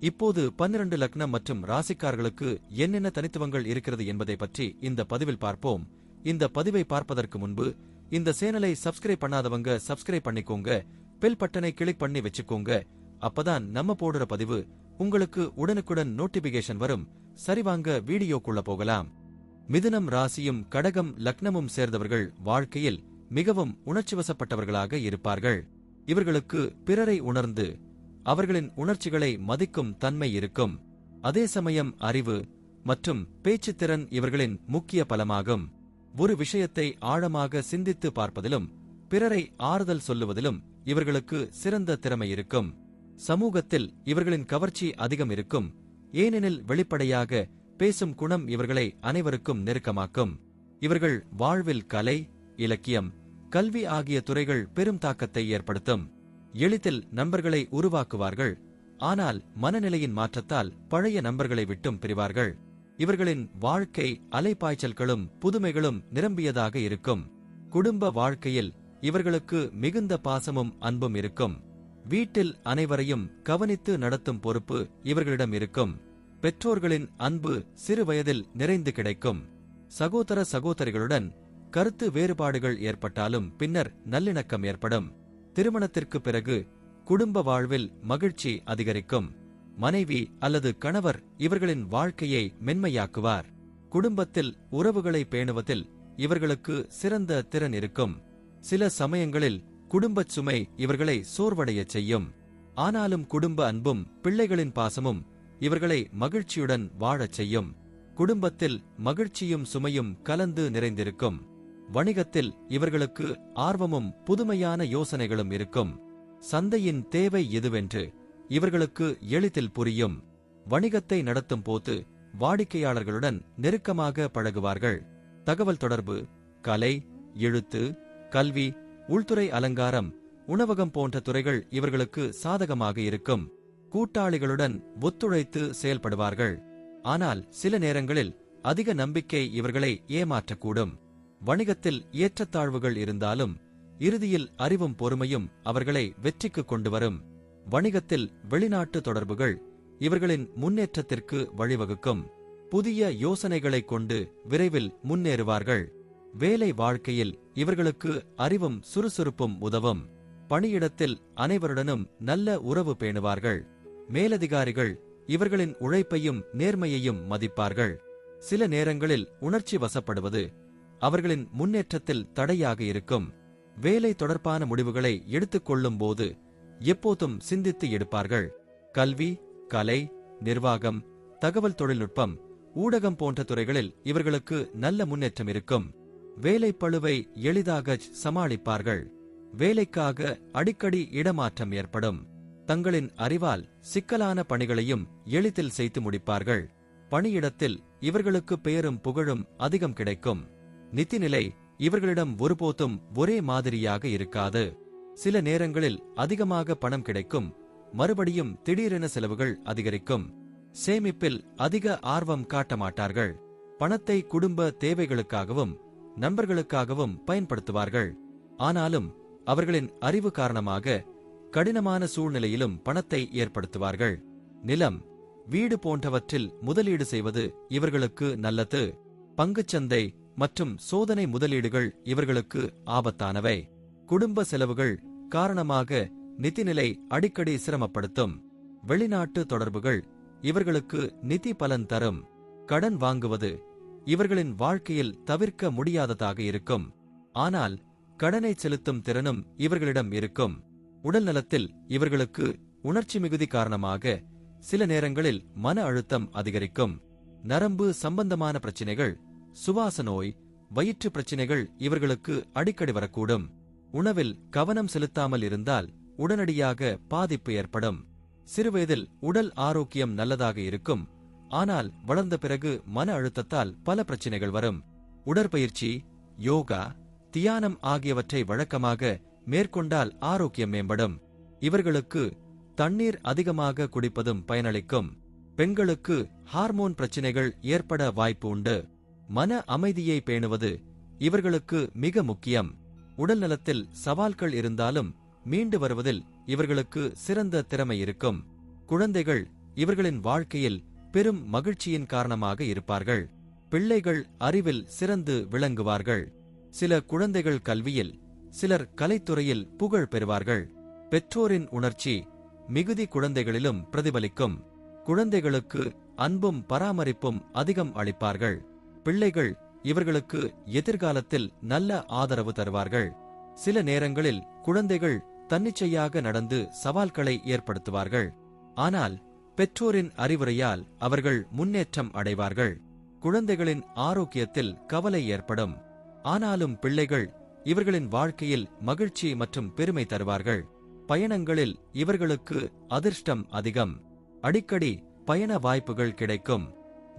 இப்போது பன்னிரண்டு லக்னம் மற்றும் ராசிக்காரர்களுக்கு என்னென்ன தனித்துவங்கள் இருக்கிறது என்பதை பற்றி இந்த பதிவில் பார்ப்போம். இந்த பதிவை பார்ப்பதற்கு முன்பு இந்த சேனலை சப்ஸ்கிரைப் பண்ணாதவங்க சப்ஸ்கிரைப் பண்ணிக்கோங்க. பெல் பட்டனை கிளிக் பண்ணி வச்சுக்கோங்க. அப்பதான் நம்ம போடுற பதிவு உங்களுக்கு உடனுக்குடன் நோட்டிபிகேஷன் வரும். சரிவாங்க வீடியோக்குள்ள போகலாம். மிதுனம் ராசியும் கடகம் லக்னமும் சேர்ந்தவர்கள் வாழ்க்கையில் மிகவும் உணர்ச்சிவசப்பட்டவர்களாக இருப்பார்கள். இவர்களுக்கு பிறரை உணர்ந்து அவர்களின் உணர்ச்சிகளை மதிக்கும் தன்மை இருக்கும். அதே சமயம் அறிவு மற்றும் பேச்சுத்திறன் இவர்களின் முக்கிய பலமாகும். ஒரு விஷயத்தை ஆழமாக சிந்தித்து பார்ப்பதிலும் பிறரை ஆறுதல் சொல்லுவதிலும் இவர்களுக்கு சிறந்த திறமை இருக்கும். சமூகத்தில் இவர்களின் கவர்ச்சி அதிகம் இருக்கும். ஏனெனில் வெளிப்படையாக பேசும் குணம் இவர்களை அனைவருக்கும் நெருக்கமாக்கும். இவர்கள் வாழ்வில் கலை இலக்கியம் கல்வி ஆகிய துறைகள் பெரும் தாக்கத்தை ஏற்படுத்தும். எளிதில் நண்பர்களை உருவாக்குவார்கள். ஆனால் மனநிலையின் மாற்றத்தால் பழைய நண்பர்களை விட்டும் பிரிவார்கள். இவர்களின் வாழ்க்கை அலைப்பாய்ச்சல்களும் புதுமைகளும் நிரம்பியதாக இருக்கும். குடும்ப வாழ்க்கையில் இவர்களுக்கு மிகுந்த பாசமும் அன்பும் இருக்கும். வீட்டில் அனைவரையும் கவனித்து நடத்தும் பொறுப்பு இவர்களிடம் இருக்கும். பெற்றோர்களின் அன்பு சிறு வயதில் நிறைந்து கிடைக்கும். சகோதர சகோதரிகளுடன் கருத்து வேறுபாடுகள் ஏற்பட்டாலும் பின்னர் நல்லிணக்கம் ஏற்படும். திருமணத்திற்கு பிறகு குடும்ப வாழ்வில் மகிழ்ச்சி அதிகரிக்கும். மனைவி அல்லது கணவர் இவர்களின் வாழ்க்கையை மென்மையாக்குவார். குடும்பத்தில் உறவுகளை பேணுவதில் இவர்களுக்கு சிறந்த திறன் இருக்கும். சில சமயங்களில் குடும்பச் சுமை இவர்களை சோர்வடையச் செய்யும். ஆனாலும் குடும்ப அன்பும் பிள்ளைகளின் பாசமும் இவர்களை மகிழ்ச்சியுடன் வாழச் செய்யும். குடும்பத்தில் மகிழ்ச்சியும் சுமையும் கலந்து நிறைந்திருக்கும். வணிகத்தில் இவர்களுக்கு ஆர்வமும் புதுமையான யோசனைகளும் இருக்கும். சந்தையின் தேவை எதுவென்று இவர்களுக்கு எளிதில் புரியும். வணிகத்தை நடத்தும் போது வாடிக்கையாளர்களுடன் நெருக்கமாக பழகுவார்கள். தகவல் தொடர்பு கலை எழுத்து கல்வி உள்துறை அலங்காரம் உணவகம் போன்ற துறைகள் இவர்களுக்கு சாதகமாக இருக்கும். கூட்டாளிகளுடன் ஒத்துழைத்து செயல்படுவார்கள். ஆனால் சில நேரங்களில் அதிக நம்பிக்கை இவர்களை ஏமாற்றக்கூடும். வணிகத்தில் ஏற்றத்தாழ்வுகள் இருந்தாலும் இறுதியில் அறிவும் பொறுமையும் அவர்களை வெற்றிக்கு கொண்டு வரும் வணிகத்தில் வெளிநாட்டு தொடர்புகள் இவர்களின் முன்னேற்றத்திற்கு வழிவகுக்கும். புதிய யோசனைகளைக் கொண்டு விரைவில் முன்னேறுவார்கள். வேலை வாழ்க்கையில் இவர்களுக்கு அறிவும் சுறுசுறுப்பும் உதவும். பணியிடத்தில் அனைவருடனும் நல்ல உறவு பேணுவார்கள். மேலதிகாரிகள் இவர்களின் உழைப்பையும் நேர்மையையும் மதிப்பார்கள். சில நேரங்களில் உணர்ச்சி வசப்படுவது அவர்களின் முன்னேற்றத்தில் தடையாக இருக்கும். வேலை தொடர்பான முடிவுகளை எடுத்துக்கொள்ளும் போது எப்போதும் சிந்தித்து எடுப்பார்கள். கல்வி கலை நிர்வாகம் தகவல் தொழில்நுட்பம் ஊடகம் போன்ற துறைகளில் இவர்களுக்கு நல்ல முன்னேற்றம் இருக்கும். வேலைப்பழுவை எளிதாக சமாளிப்பார்கள். வேலைக்காக அடிக்கடி இடமாற்றம் ஏற்படும். தங்களின் அறிவால் சிக்கலான பணிகளையும் எளிதில் செய்து முடிப்பார்கள். பணியிடத்தில் இவர்களுக்கு பெயரும் புகழும் அதிகம் கிடைக்கும். நிதிநிலை இவர்களிடம் ஒருபோதும் ஒரே மாதிரியாக இருக்காது. சில நேரங்களில் அதிகமாக பணம் கிடைக்கும் மறுபடியும் திடீரென செலவுகள் அதிகரிக்கும். சேமிப்பில் அதிக ஆர்வம் காட்ட மாட்டார்கள். பணத்தை குடும்ப தேவைகளுக்காகவும் நண்பர்களுக்காகவும் பயன்படுத்துவார்கள். ஆனாலும் அவர்களின் அறிவு காரணமாக கடினமான சூழ்நிலையிலும் பணத்தை ஏற்படுத்துவார்கள். நிலம் வீடு போன்றவற்றில் முதலீடு செய்வது இவர்களுக்கு நல்லது. பங்குச்சந்தை மற்றும் சோதனை முதலீடுகள் இவர்களுக்கு ஆபத்தானவை. குடும்ப செலவுகள் காரணமாக நிதிநிலை அடிக்கடி சிரமப்படுத்தும். வெளிநாட்டு தொடர்புகள் இவர்களுக்கு நிதி பலன் தரும். கடன் வாங்குவது இவர்களின் வாழ்க்கையில் தவிர்க்க முடியாததாக இருக்கும். ஆனால் கடனை செலுத்தும் திறனும் இவர்களிடம் இருக்கும். உடல் நலத்தில் இவர்களுக்கு உணர்ச்சி மிகுதி காரணமாக சில நேரங்களில் மன அழுத்தம் அதிகரிக்கும். நரம்பு சம்பந்தமான பிரச்சினைகள் சுவாச நோய் வயிற்று பிரச்சினைகள் இவர்களுக்கு அடிக்கடி வரக்கூடும். உணவில் கவனம் செலுத்தாமல் இருந்தால் உடனடியாக பாதிப்பு ஏற்படும். சிறுவயதில் உடல் ஆரோக்கியம் நல்லதாக இருக்கும். ஆனால் வளர்ந்த பிறகு மன அழுத்தத்தால் பல பிரச்சினைகள் வரும். உடற்பயிற்சி யோகா தியானம் ஆகியவற்றை வழக்கமாக மேற்கொண்டால் ஆரோக்கியம் மேம்படும். இவர்களுக்கு தண்ணீர் அதிகமாக குடிப்பதும் பயனளிக்கும். பெண்களுக்கு ஹார்மோன் பிரச்சினைகள் ஏற்பட வாய்ப்பு உண்டு. மன அமைதியை பேணுவது இவர்களுக்கு மிக முக்கியம். உடல் நலத்தில் சவால்கள் இருந்தாலும் மீண்டு வருவதில் இவர்களுக்கு சிறந்த திறமை இருக்கும். குழந்தைகள் இவர்களின் வாழ்க்கையில் பெரும் மகிழ்ச்சியின் காரணமாக இருப்பார்கள். பிள்ளைகள் அறிவில் சிறந்து விளங்குவார்கள். சில குழந்தைகள் கல்வியில் சிலர் கலைத்துறையில் புகழ் பெறுவார்கள். பெற்றோரின் உணர்ச்சி மிகுதி குழந்தைகளிலும் பிரதிபலிக்கும். குழந்தைகளுக்கு அன்பும் பராமரிப்பும் அதிகம் அளிப்பார்கள். பிள்ளைகள் இவர்களுக்கு எதிர்காலத்தில் நல்ல ஆதரவு தருவார்கள். சில நேரங்களில் குழந்தைகள் தன்னிச்சையாக நடந்து சவால்களை ஏற்படுத்துவார்கள். ஆனால் பெற்றோரின் அறிவுரையால் அவர்கள் முன்னேற்றம் அடைவார்கள். குழந்தைகளின் ஆரோக்கியத்தில் கவலை ஏற்படும். ஆனாலும் பிள்ளைகள் இவர்களின் வாழ்க்கையில் மகிழ்ச்சி மற்றும் பெருமை தருவார்கள். பயணங்களில் இவர்களுக்கு அதிர்ஷ்டம் அதிகம். அடிக்கடி பயண வாய்ப்புகள் கிடைக்கும்.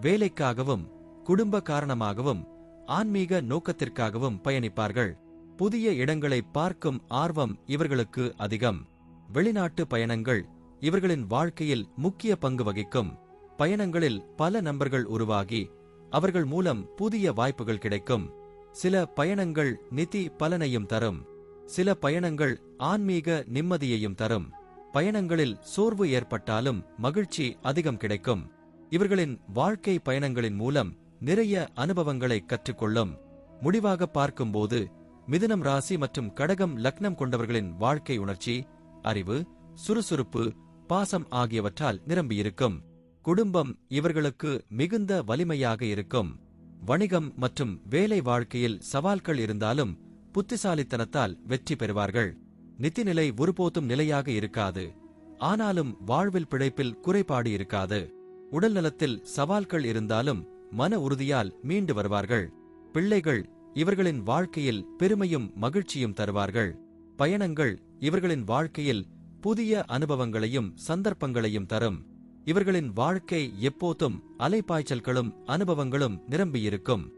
வேலைக்காகவும் குடும்ப காரணமாகவும் ஆன்மீக நோக்கத்திற்காகவும் பயணிப்பார்கள். புதிய இடங்களை பார்க்கும் ஆர்வம் இவர்களுக்கு அதிகம். வெளிநாட்டு பயணங்கள் இவர்களின் வாழ்க்கையில் முக்கிய பங்கு வகிக்கும். பயணங்களில் பல நண்பர்கள் உருவாகி அவர்கள் மூலம் புதிய வாய்ப்புகள் கிடைக்கும். சில பயணங்கள் நிதி பலனையும் தரும். சில பயணங்கள் ஆன்மீக நிம்மதியையும் தரும். பயணங்களில் சோர்வு ஏற்பட்டாலும் மகிழ்ச்சி அதிகம் கிடைக்கும். இவர்களின் வாழ்க்கை பயணங்களின் மூலம் நிறைய அனுபவங்களை கற்றுக்கொள்ளும் முடிவாக பார்க்கும்போது மிதுனம் ராசி மற்றும் கடகம் லக்னம் கொண்டவர்களின் வாழ்க்கை உணர்ச்சி அறிவு சுறுசுறுப்பு பாசம் ஆகியவற்றால் நிரம்பியிருக்கும். குடும்பம் இவர்களுக்கு மிகுந்த வலிமையாக இருக்கும். வணிகம் மற்றும் வேலை வாழ்க்கையில் சவால்கள் இருந்தாலும் புத்திசாலித்தனத்தால் வெற்றி பெறுவார்கள். நிதிநிலை ஒருபோதும் நிலையாக இருக்காது. ஆனாலும் வாழ்வில் பிழைப்பில் குறைபாடு இருக்காது. உடல்நலத்தில் சவால்கள் இருந்தாலும் மன உறுதியால் மீண்டு வருவார்கள். பிள்ளைகள் இவர்களின் வாழ்க்கையில் பெருமையும் மகிழ்ச்சியும் தருவார்கள். பயணங்கள் இவர்களின் வாழ்க்கையில் புதிய அனுபவங்களையும் சந்தர்ப்பங்களையும் தரும். இவர்களின் வாழ்க்கை எப்போதும் அலைப்பாய்ச்சல்களும் அனுபவங்களும் நிரம்பியிருக்கும்.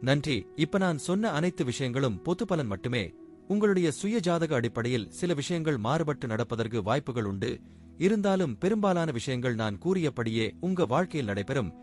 நன்றி. இப்ப நான் சொன்ன அனைத்து விஷயங்களும் பொது பலன் மட்டுமே. உங்களுடைய சுய ஜாதக அடிப்படையில் சில விஷயங்கள் மாறுபட்டு நடப்பதற்கு வாய்ப்புகள் உண்டு. இருந்தாலும் பெரும்பாலான விஷயங்கள் நான் கூறியபடியே உங்க வாழ்க்கையில் நடைபெறும்.